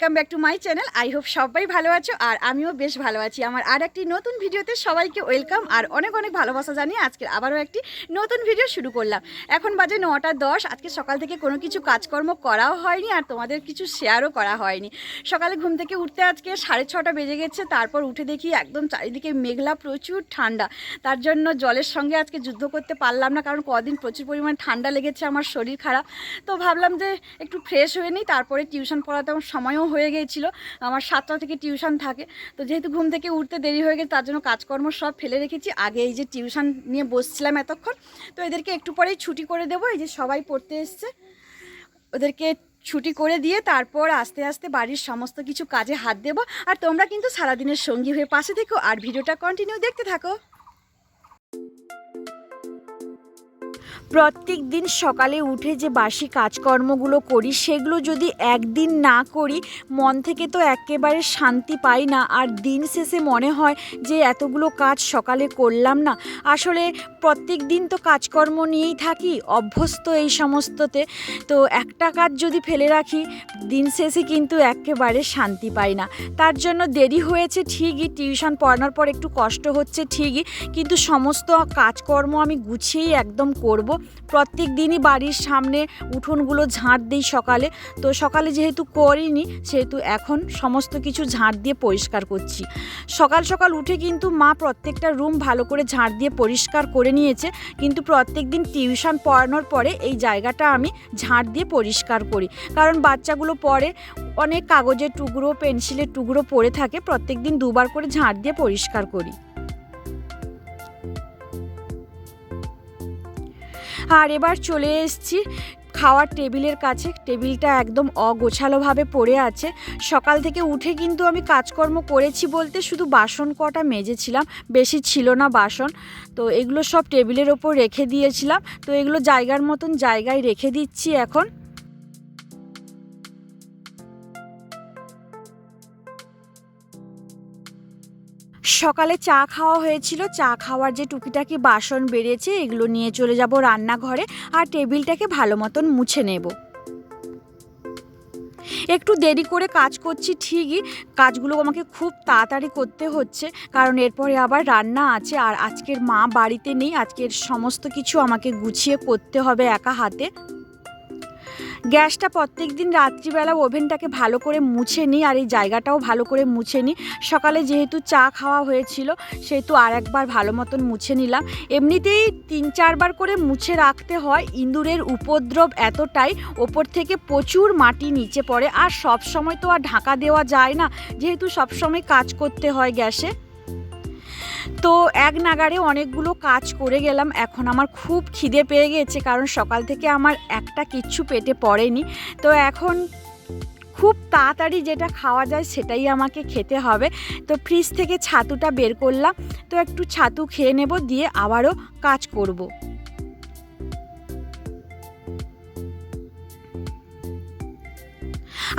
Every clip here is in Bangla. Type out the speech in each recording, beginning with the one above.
Welcome back to my channel I hope সবাই ভালো আছো আর আমিও বেশ ভালো আছি। আমার আর একটি নতুন ভিডিওতে সবাইকে ওয়েলকাম আর অনেক অনেক ভালোবাসা জানিয়ে আজকে আবারও একটি নতুন ভিডিও শুরু করলাম। এখন বাজে নটা দশ, আজকে সকাল থেকে কোনো কিছু কাজকর্ম করাও হয়নি আর তোমাদের কিছু শেয়ারও করা হয়নি। সকালে ঘুম থেকে উঠতে আজকে সাড়ে ছটা বেজে গেছে, তারপর উঠে দেখি একদম চারিদিকে মেঘলা, প্রচুর ঠান্ডা। তার জন্য জলের সঙ্গে আজকে যুদ্ধ করতে পারলাম না, কারণ কদিন প্রচুর পরিমাণে ঠান্ডা লেগেছে, আমার শরীর খারাপ। তো ভাবলাম যে একটু ফ্রেশ হয়ে নিই, তারপরে টিউশন পড়াতে আমার সময়ও হয়ে গিয়েছিল। আমার সাতটা থেকে টিউশন থাকে। তো যেহেতু ঘুম থেকে উঠতে দেরি হয়ে গেছে, তার জন্য কাজকর্ম সব ফেলে রেখেছি। আগে এই যে টিউশন নিয়ে বসছিলাম এতক্ষণ, তো এদেরকে একটু পরেই ছুটি করে দেবো। এই যে সবাই পড়তে এসছে, ওদেরকে ছুটি করে দিয়ে তারপর আস্তে আস্তে বাড়ির সমস্ত কিছু কাজে হাত দেবো। আর তোমরা কিন্তু সারাদিনের সঙ্গী হয়ে পাশে থেকো, আর ভিডিওটা কন্টিনিউ দেখতে থাকো। প্রত্যেক দিন সকালে উঠে যে বাসি কাজকর্মগুলো করি, সেগুলো যদি একদিন না করি, মন থেকে তো একেবারে শান্তি পাই না। আর দিন শেষে মনে হয় যে এতগুলো কাজ সকালে করলাম না। আসলে প্রত্যেক দিন তো কাজকর্ম নিয়েই থাকি, অভ্যস্ত এই সমস্ততে। তো একটা কাজ যদি ফেলে রাখি, দিন শেষে কিন্তু একেবারে শান্তি পাই না। তার জন্য দেরি হয়েছে ঠিকই, টিউশন পড়ানোর পর একটু কষ্ট হচ্ছে ঠিকই। কিন্তু সমস্ত কাজকর্ম আমি গুছিয়েই একদম করব। প্রত্যেক দিনই বাড়ির সামনে উঠোনগুলো ঝাঁট দিই সকালে। তো সকালে যেহেতু করিনি, সেহেতু এখন সমস্ত কিছু ঝাঁট দিয়ে পরিষ্কার করছি। সকাল সকাল উঠে কিন্তু মা প্রত্যেকটা রুম ভালো করে ঝাঁট দিয়ে পরিষ্কার করে নিয়েছে। কিন্তু প্রত্যেক দিন টিউশন পড়ানোর পরে এই জায়গাটা আমি ঝাঁট দিয়ে পরিষ্কার করি। কারণ বাচ্চাগুলো পরে অনেক কাগজের টুকরো, পেন্সিলের টুকরো পড়ে থাকে, প্রত্যেক দিন দুবার করে ঝাঁট দিয়ে পরিষ্কার করি। আর এবার চলে এসেছি খাওয়ার টেবিলের কাছে। টেবিলটা একদম অগোছালোভাবে পড়ে আছে। সকাল থেকে উঠে কিন্তু আমি কাজকর্ম করেছি বলতে শুধু বাসন কটা মেজেছিলাম, বেশি ছিল না বাসন। তো এগুলো সব টেবিলের ওপর রেখে দিয়েছিলাম। তো এগুলো জায়গার মতন জায়গায় রেখে দিচ্ছি এখন। সকালে চা খাওয়া হয়েছিল। চা খাওয়ার যে টুকিটাকি বাসন বেড়েছে, এগুলো নিয়ে চলে যাব রান্নাঘরে আর টেবিলটাকে ভালো মতন মুছে নেব। একটু দেরি করে কাজ করছি ঠিকই, কাজগুলো আমাকে খুব তাড়াতাড়ি করতে হচ্ছে, কারণ এরপরে আবার রান্না আছে আর আজকের মা বাড়িতে নেই, আজকের সমস্ত কিছু আমাকে গুছিয়ে করতে হবে একা হাতে। গ্যাসটা প্রত্যেক দিন রাত্রিবেলা ওভেনটাকে ভালো করে মুছে নিই আর এই জায়গাটাও ভালো করে মুছে নিই। সকালে যেহেতু চা খাওয়া হয়েছিল, সেহেতু আর একবার ভালো মতন মুছে নিলাম। এমনিতেই তিন চারবার করে মুছে রাখতে হয়, ইঁদুরের উপদ্রব এতটাই, ওপর থেকে প্রচুর মাটি নিচে পড়ে। আর সব সময় তো আর ঢাকা দেওয়া যায় না, যেহেতু সবসময় কাজ করতে হয় গ্যাসে। তো এক নাগারে অনেকগুলো কাজ করে গেলাম। এখন আমার খুব খিদে পেয়ে গেছে, কারণ সকাল থেকে আমার একটা কিচ্ছু পেটে পড়েনি। তো এখন খুব তাড়াতাড়ি যেটা খাওয়া যায় সেটাই আমাকে খেতে হবে। তো ফ্রিজ থেকে ছাতুটা বের করলাম। তো একটু ছাতু খেয়ে নেব, দিয়ে আবারও কাজ করব।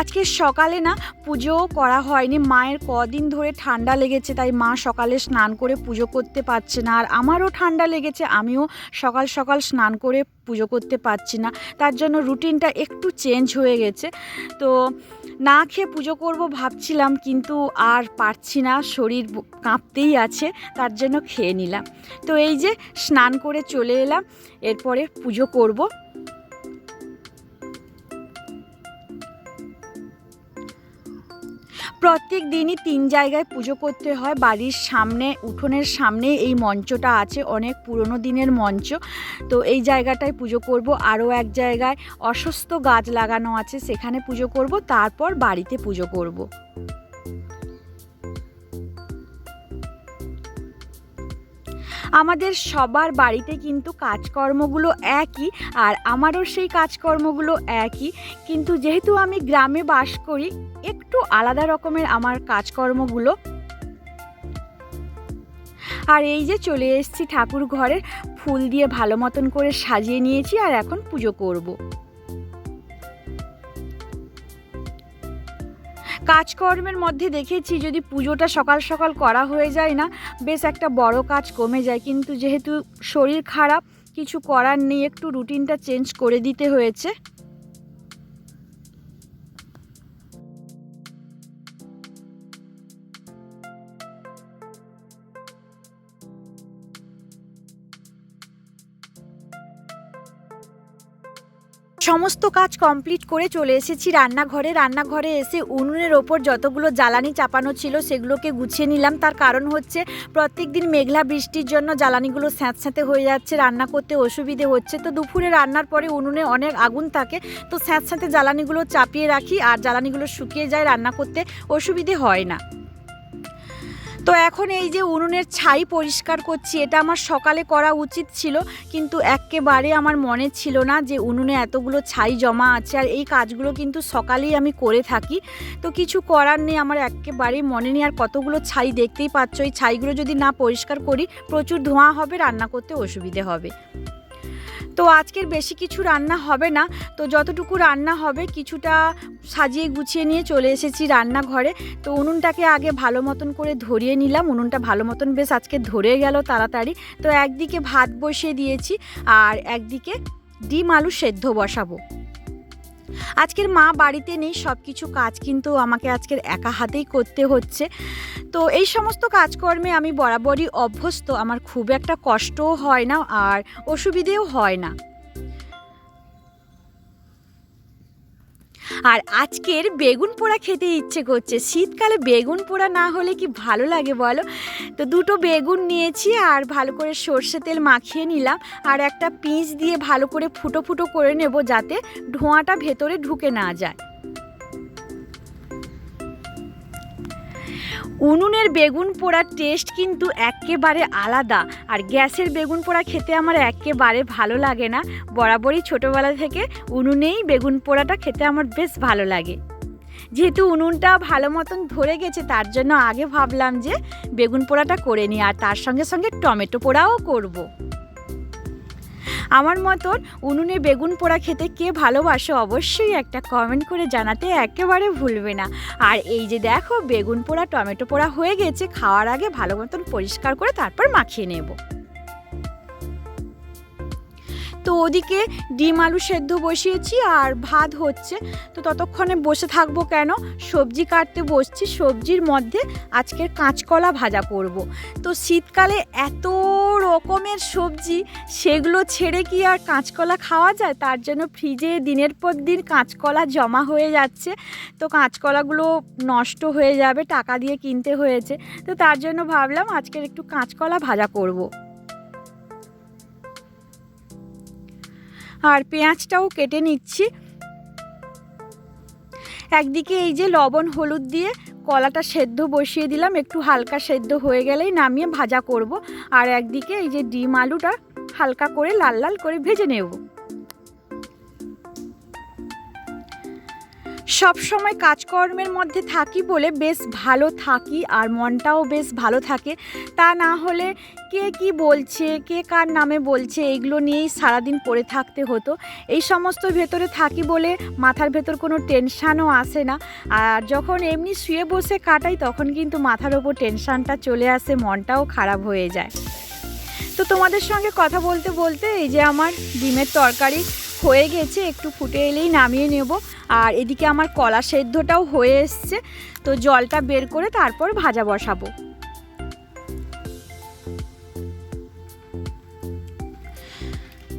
আজকে সকালে না পুজোও করা হয়নি। মায়ের কদিন ধরে ঠান্ডা লেগেছে, তাই মা সকালে স্নান করে পুজো করতে পারছে না। আর আমারও ঠান্ডা লেগেছে, আমিও সকাল সকাল স্নান করে পুজো করতে পারছি না। তার জন্য রুটিনটা একটু চেঞ্জ হয়ে গেছে। তো না খেয়ে পুজো করব ভাবছিলাম, কিন্তু আর পারছি না, শরীর কাঁপতেই আছে, তার জন্য খেয়ে নিলাম। তো এই যে স্নান করে চলে এলাম, এরপরে পুজো করব। প্রত্যেক দিনই তিন জায়গায় পুজো করতে হয়। বাড়ির সামনে, উঠোনের সামনে এই মঞ্চটা আছে, অনেক পুরনো দিনের মঞ্চ। তো এই জায়গাটায় পুজো করব। আরও এক জায়গায় অসুস্থ গাছ লাগানো আছে, সেখানে পুজো করব। তারপর বাড়িতে পুজো করব। আমাদের সবার বাড়িতে কিন্তু কাজকর্মগুলো একই আর আমারও সেই কাজকর্মগুলো একই কিন্তু যেহেতু আমি গ্রামে বাস করি, একটু আলাদা রকমের আমার কাজকর্মগুলো আর এই যে চলে এসেছি ঠাকুর ঘরে ফুল দিয়ে ভালো মতন করে সাজিয়ে নিয়েছি আর এখন পুজো করব। কাজকর্মের মধ্যে দেখেছি যদি পুজোটা সকাল সকাল করা হয়ে যায় না, বেশ একটা বড় কাজ কমে যায়। কিন্তু যেহেতু শরীর খারাপ, কিছু করার নেই, একটু রুটিনটা চেঞ্জ করে দিতে হয়েছে। সমস্ত কাজ কমপ্লিট করে চলে এসেছি রান্নাঘরে। রান্নাঘরে এসে উনুনের ওপর যতগুলো জ্বালানি চাপানো ছিল সেগুলোকে গুছিয়ে নিলাম। তার কারণ হচ্ছে প্রত্যেক দিন মেঘলা বৃষ্টির জন্য জ্বালানিগুলো স্যাঁতস্যাঁতে হয়ে যাচ্ছে, রান্না করতে অসুবিধে হচ্ছে। তো দুপুরে রান্নার পরে উনুনে অনেক আগুন থাকে, তো স্যাঁতস্যাঁতে জ্বালানিগুলো চাপিয়ে রাখি আর জ্বালানিগুলো শুকিয়ে যায়, রান্না করতে অসুবিধে হয় না। তো এখন এই যে উনুনের ছাই পরিষ্কার করছি, এটা আমার সকালে করা উচিত ছিল, কিন্তু একেবারে আমার মনে ছিল না যে উনুনে এতগুলো ছাই জমা আছে, আর এই কাজগুলো কিন্তু সকালেই আমি করে থাকি। তো কিছু করার নেই, আমার একেবারেই মনে নেই, আর কতগুলো ছাই দেখতেই পাচ্ছ, এই ছাইগুলো যদি না পরিষ্কার করি, প্রচুর ধোঁয়া হবে, রান্না করতে অসুবিধে হবে। তো আজকের বেশি কিছু রান্না হবে না। তো যতটুকু রান্না হবে, কিছুটা সাজিয়ে গুছিয়ে নিয়ে চলে এসেছি রান্নাঘরে। তো উনুনটাকে আগে ভালো মতন করে ধরিয়ে নিলাম। উনুনটা ভালো মতন বেশ আজকে ধরে গেল তাড়াতাড়ি। তো একদিকে ভাত বসিয়ে দিয়েছি আর একদিকে ডিম আলু সেদ্ধ বসাবো। আজকের মা বাড়িতে নেই সব কিছু কাজ কিন্তু আমাকে আজকের একা হাতেই করতে হচ্ছে। তো এই সমস্ত কাজকর্মে আমি বরাবরই অভ্যস্ত। আমার খুব একটা কষ্টও হয় না আর অসুবিধেও হয় না। আর আজকের বেগুন পোড়া খেতে ইচ্ছে করছে। শীতকালে বেগুন পোড়া না হলে কি ভালো লাগে বলো? তো দুটো বেগুন নিয়েছি আর ভালো করে সর্ষে তেল মাখিয়ে নিলাম আর একটা পিঁচ দিয়ে ভালো করে ফুটো ফুটো করে নেব যাতে ধোঁয়াটা ভেতরে ঢুকে না যায়। উনুনের বেগুন পোড়ার টেস্ট কিন্তু একেবারে আলাদা। আর গ্যাসের বেগুন পোড়া খেতে আমার একেবারে ভালো লাগে না। বরাবরই ছোটোবেলা থেকে উনুনেই বেগুন পোড়াটা খেতে আমার বেশ ভালো লাগে। যেহেতু উনুনটা ভালো মতন ধরে গেছে, তার জন্য আগে ভাবলাম যে বেগুন পোড়াটা করে নিই, আর তার সঙ্গে সঙ্গে টমেটো পোড়াও করব। আমার মতন উনুনে বেগুন পোড়া খেতে কে ভালোবাসো অবশ্যই একটা কমেন্ট করে জানাতে একেবারে ভুলবে না। আর এই যে দেখো, বেগুন পোড়া, টমেটো পোড়া হয়ে গেছে, খাওয়ার আগে ভালো মতন পরিষ্কার করে তারপর মাখিয়ে নেব। তো ওদিকে ডিম আলু সেদ্ধ বসিয়েছি আর ভাত হচ্ছে। তো ততক্ষণে বসে থাকব কেন? সবজি কাটতে বসছি, সবজির মধ্যে আজকের কাঁচকলা ভাজা করব। তো শীতকালে এত রকমের সবজি, সেগুলো ছেড়ে কি আর কাঁচকলা খাওয়া যায়? তার জন্য ফ্রিজে দিনের পর দিন কাঁচকলা জমা হয়ে যাচ্ছে। তো কাঁচকলাগুলো নষ্ট হয়ে যাবে, টাকা দিয়ে কিনতে হয়েছে। তো তার জন্য ভাবলাম আজকের একটু কাঁচকলা ভাজা করব। আর পেঁয়াজটাও কেটে নিচ্ছি। একদিকে এই যে লবণ, হলুদ দিয়ে কলাটা সেদ্ধ বসিয়ে দিলাম, একটু হালকা সেদ্ধ হয়ে গেলেই নামিয়ে ভাজা করব। আর একদিকে এই যে ডিম আলুটা হালকা করে লাল লাল করে ভেজে নেব। সব সময় কাজকর্মের মধ্যে থাকি বলে বেশ ভালো থাকি আর মনটাও বেশ ভালো থাকে। তা না হলে কে কি বলছে, কে কার নামে বলছে এইগুলো নিয়েই সারাদিন পড়ে থাকতে হতো। এই সমস্ত ভেতরে থাকি বলে মাথার ভেতর কোনো টেনশানও আসে না। আর যখন এমনি শুয়ে বসে কাটাই, তখন কিন্তু মাথার ওপর টেনশানটা চলে আসে, মনটাও খারাপ হয়ে যায়। তো তোমাদের সঙ্গে কথা বলতে বলতে এই যে আমার ডিমের তরকারি হয়ে গেছে, একটু ফুটে এলেই নামিয়ে নেব। আর এদিকে আমার কলা সেদ্ধটাও হয়ে এসছে, তো জলটা বের করে তারপর ভাজা বসাবো।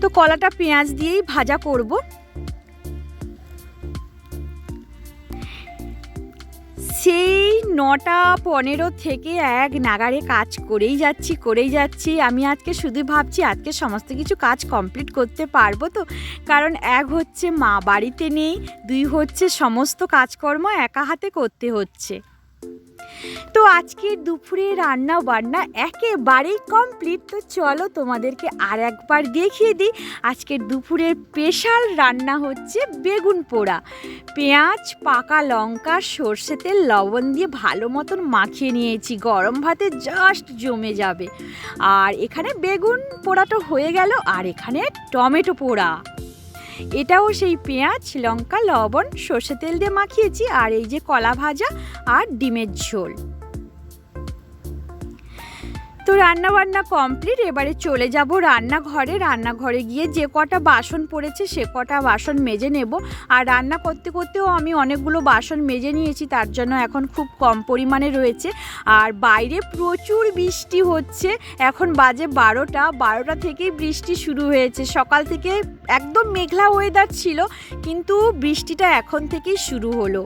তো কলাটা পেঁয়াজ দিয়েই ভাজা করব। সেই নটা পনেরো থেকে এক নাগারে কাজ করেই যাচ্ছি করেই যাচ্ছি। আমি আজকে শুধু ভাবছি আজকে সমস্ত কিছু কাজ কমপ্লিট করতে পারব তো। কারণ এক হচ্ছে মা বাড়িতে নেই, দুই হচ্ছে সমস্ত কাজকর্ম একা হাতে করতে হচ্ছে। তো আজকে দুপুরে রান্না বান্না একেবারেই কমপ্লিট তো চলো তোমাদেরকে আর একবার দেখিয়ে দিই। আজকের দুপুরের স্পেশাল রান্না হচ্ছে বেগুন পোড়া। পেঁয়াজ, পাকা লঙ্কা, সর্ষে তেল, লবণ দিয়ে ভালো মতন মাখিয়ে নিয়েছি। গরম ভাতে জাস্ট জমে যাবে। আর এখানে বেগুন পোড়াটা হয়ে গেল, আর এখানে টমেটো পোড়া। এটাও সেই পেঁয়াজ, লঙ্কা, লবণ, সর্ষে তেল দিয়ে মাখিয়েছি, আর এই যে কলা ভাজা আর ডিমের ঝোল। তো রান্না বান্না কমপ্লিট এবারে চলে যাব রান্নাঘরে। রান্নাঘরে গিয়ে যে কটা বাসন পড়েছে, সে কটা বাসন মেজে নেব। আর রান্না করতে করতেও আমি অনেকগুলো বাসন মেজে নিয়েছি, তার জন্য এখন খুব কম পরিমাণে রয়েছে। আর বাইরে প্রচুর বৃষ্টি হচ্ছে। এখন বাজে বারোটা বারোটা থেকেই বৃষ্টি শুরু হয়েছে। সকাল থেকে একদম মেঘলা ওয়েদার ছিল, কিন্তু বৃষ্টিটা এখন থেকেই শুরু হলো।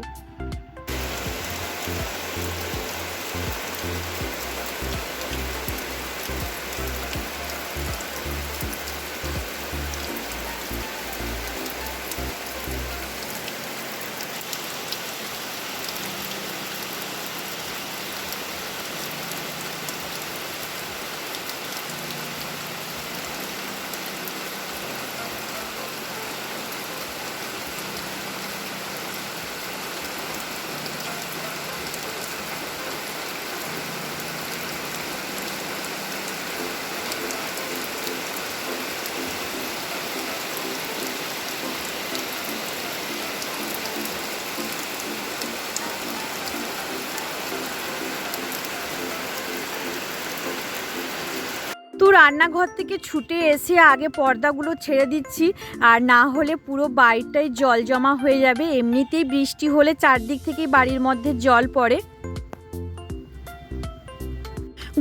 রান্নাঘর থেকে ছুটে এসে আগে পর্দাগুলো ছেড়ে দিচ্ছি। আর না হলে পুরো বাড়িটাই জল জমা হয়ে যাবে। এমনিতেই বৃষ্টি হলে চারদিক থেকেই বাড়ির মধ্যে জল পড়ে।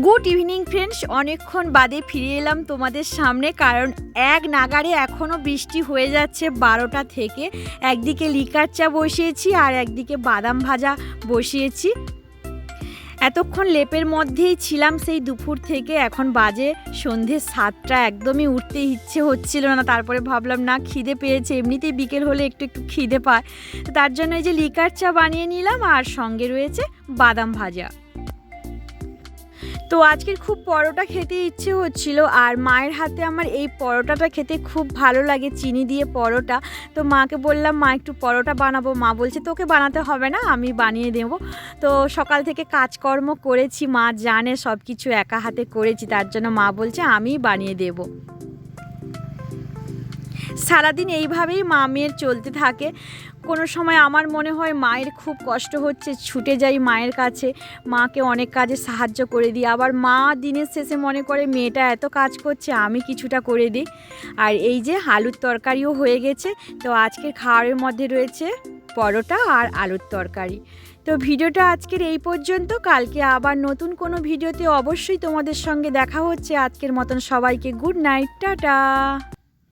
Good evening friends. অনেকক্ষণ বাদে ফিরে এলাম তোমাদের সামনে, কারণ এক নাগারে এখনও বৃষ্টি হয়ে যাচ্ছে বারোটা থেকে। একদিকে লিকার চা বসিয়েছি আর একদিকে বাদাম ভাজা বসিয়েছি। এতক্ষণ লেপের মধ্যেই ছিলাম সেই দুপুর থেকে, এখন বাজে সন্ধে সাতটা, একদমই উঠতে ইচ্ছে হচ্ছিল না। তারপরে ভাবলাম, না, খিদে পেয়েছে, এমনিতেই বিকেল হলে একটু একটু খিদে পায়। তো তার জন্য এই যে লিকার চা বানিয়ে নিলাম, আর সঙ্গে রয়েছে বাদাম ভাজা। তো আজকের খুব পরোটা খেতে ইচ্ছে হচ্ছিল, আর মায়ের হাতে আমার এই পরোটাটা খেতে খুব ভালো লাগে, চিনি দিয়ে পরোটা। তো মাকে বললাম, মা, একটু পরোটা বানাবো। মা বলছে, তোকে বানাতে হবে না, আমি বানিয়ে দেবো। তো সকাল থেকে কাজকর্ম করেছি, মা জানে সব কিছু একা হাতে করেছি, তার জন্য মা বলছে, আমিই বানিয়ে দেবো। সারাদিন এইভাবেই মা মেয়ের চলতে থাকে। কোনো সময় আমার মনে হয় মায়ের খুব কষ্ট হচ্ছে, ছুটে যাই মায়ের কাছে। মাকে অনেক কাজে সাহায্য করে দিই। আবার মা দিনের শেষে মনে করে, মেয়েটা এত কাজ করছে, আমি কিছুটা করে দিই। আর এই যে আলুর তরকারিও হয়ে গেছে। তো আজকের খাওয়ারের মধ্যে রয়েছে পরোটা আর আলুর তরকারি। তো ভিডিওটা আজকের এই পর্যন্ত। কালকে আবার নতুন কোনো ভিডিওতে অবশ্যই তোমাদের সঙ্গে দেখা হচ্ছে। আজকের মতন সবাইকে গুড নাইট, টাটা।